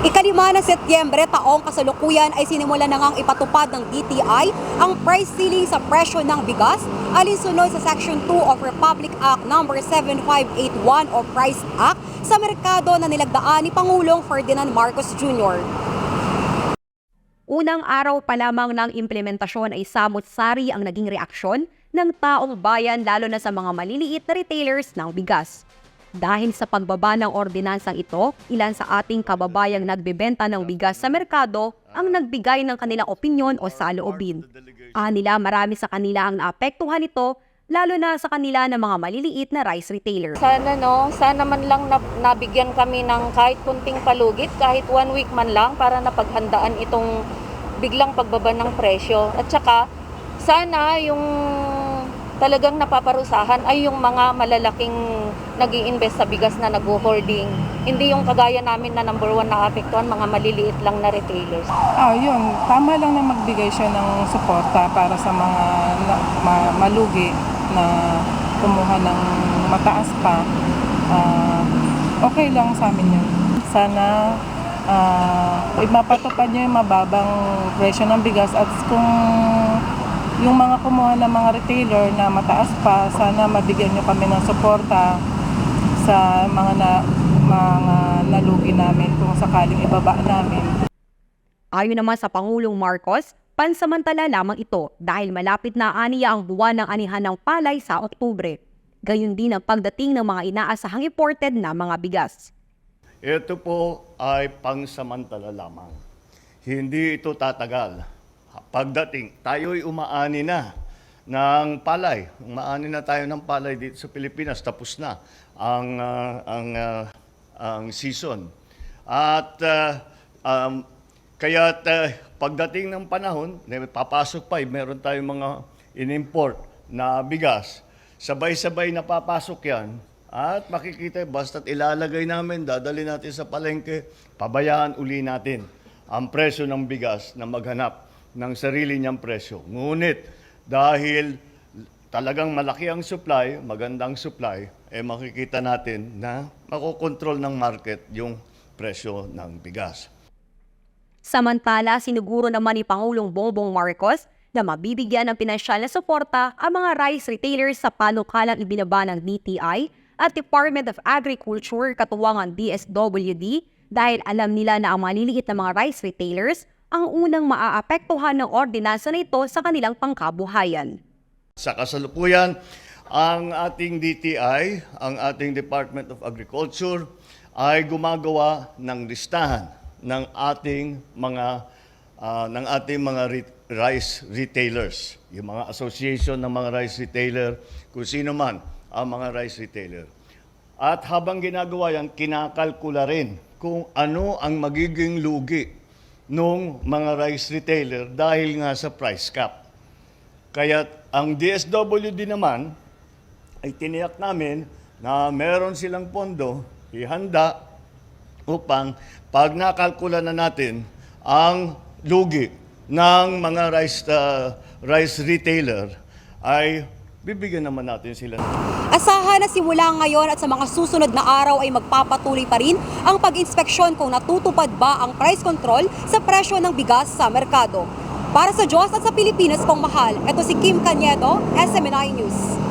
Ikalima ng Setyembre taong kasalukuyan ay sinimula na ngang ipatupad ng DTI ang price ceiling sa presyo ng bigas alinsunod sa Section 2 of Republic Act No. 7581 o Price Act sa merkado na nilagdaan ni Pangulong Ferdinand Marcos Jr. Unang araw pa lamang ng implementasyon ay samot-sari ang naging reaksyon ng taong bayan lalo na sa mga maliliit na retailers ng bigas. Dahil sa pagbaba ng ordinansang ito, ilan sa ating kababayang nagbebenta ng bigas sa merkado ang nagbigay ng kanilang opinyon o saloobin. Anila marami sa kanila ang naapektuhan nito, lalo na sa kanila ng mga maliliit na rice retailer. Sana no, sana man lang nab- nabigyan kami ng kahit kunting palugit, kahit one week man lang para napaghandaan itong biglang pagbaba ng presyo. At saka, sana yung talagang napaparusahan ay yung mga malalaking nag invest sa bigas na nag-hoarding. Hindi yung kagaya namin na number one na apektuhan, mga maliliit lang na retailers. Ah, yun. Tama lang na magbigay siya ng suporta para sa mga na- ma- malugi na kumuha ng mataas pa. Ah, okay lang sa amin yun. Sana ah, mapatupad niyo yung mababang presyo ng bigas at kung yung mga kumuha ng mga retailer na mataas pa, sana mabigyan niyo kami ng suporta sa mga na, mga nalugi namin kung sakaling ibaba namin. Ayon naman sa Pangulong Marcos, pansamantala lamang ito dahil malapit na aniya ang buwan ng anihan ng palay sa Oktubre. Gayun din ang pagdating ng mga inaasahang imported na mga bigas. Ito po ay pangsamantala lamang. Hindi ito tatagal. Pagdating, tayo'y umaani na ng palay. Umaani na tayo ng palay dito sa Pilipinas. Tapos na ang, ah, ang, ah, ang season. At ah, um, kaya pagdating ng panahon, papasok pa, eh, meron tayong mga in-import na bigas. Sabay-sabay na papasok yan. At makikita, basta't ilalagay namin, dadali natin sa palengke, pabayaan uli natin ang presyo ng bigas na maghanap ng sarili niyang presyo. Ngunit dahil talagang malaki ang supply, magandang supply, eh makikita natin na makokontrol ng market yung presyo ng bigas. Samantala, siniguro naman ni Pangulong Bongbong Marcos na mabibigyan ng pinansyal na suporta ang mga rice retailers sa panukalang ibinaba ng DTI at Department of Agriculture katuwangan DSWD dahil alam nila na ang maliliit na mga rice retailers ang unang maaapektuhan ng ordinansa na ito sa kanilang pangkabuhayan. Sa kasalukuyan, ang ating DTI, ang ating Department of Agriculture, ay gumagawa ng listahan ng ating mga ah, ng ating mga re- rice retailers, yung mga association ng mga rice retailer, kung sino man ang mga rice retailer. At habang ginagawa yan, kinakalkula rin kung ano ang magiging lugi nung mga rice retailer dahil nga sa price cap. Kaya ang DSWD naman ay tiniyak namin na meron silang pondo ihanda upang pag nakalkula na natin ang lugi ng mga rice, uh, rice retailer ay bibigyan naman natin sila Asahan na simula ngayon at sa mga susunod na araw ay magpapatuloy pa rin ang pag-inspeksyon kung natutupad ba ang price control sa presyo ng bigas sa merkado. Para sa Diyos at sa Pilipinas pong mahal, ito si Kim Caniedo, SMNI News.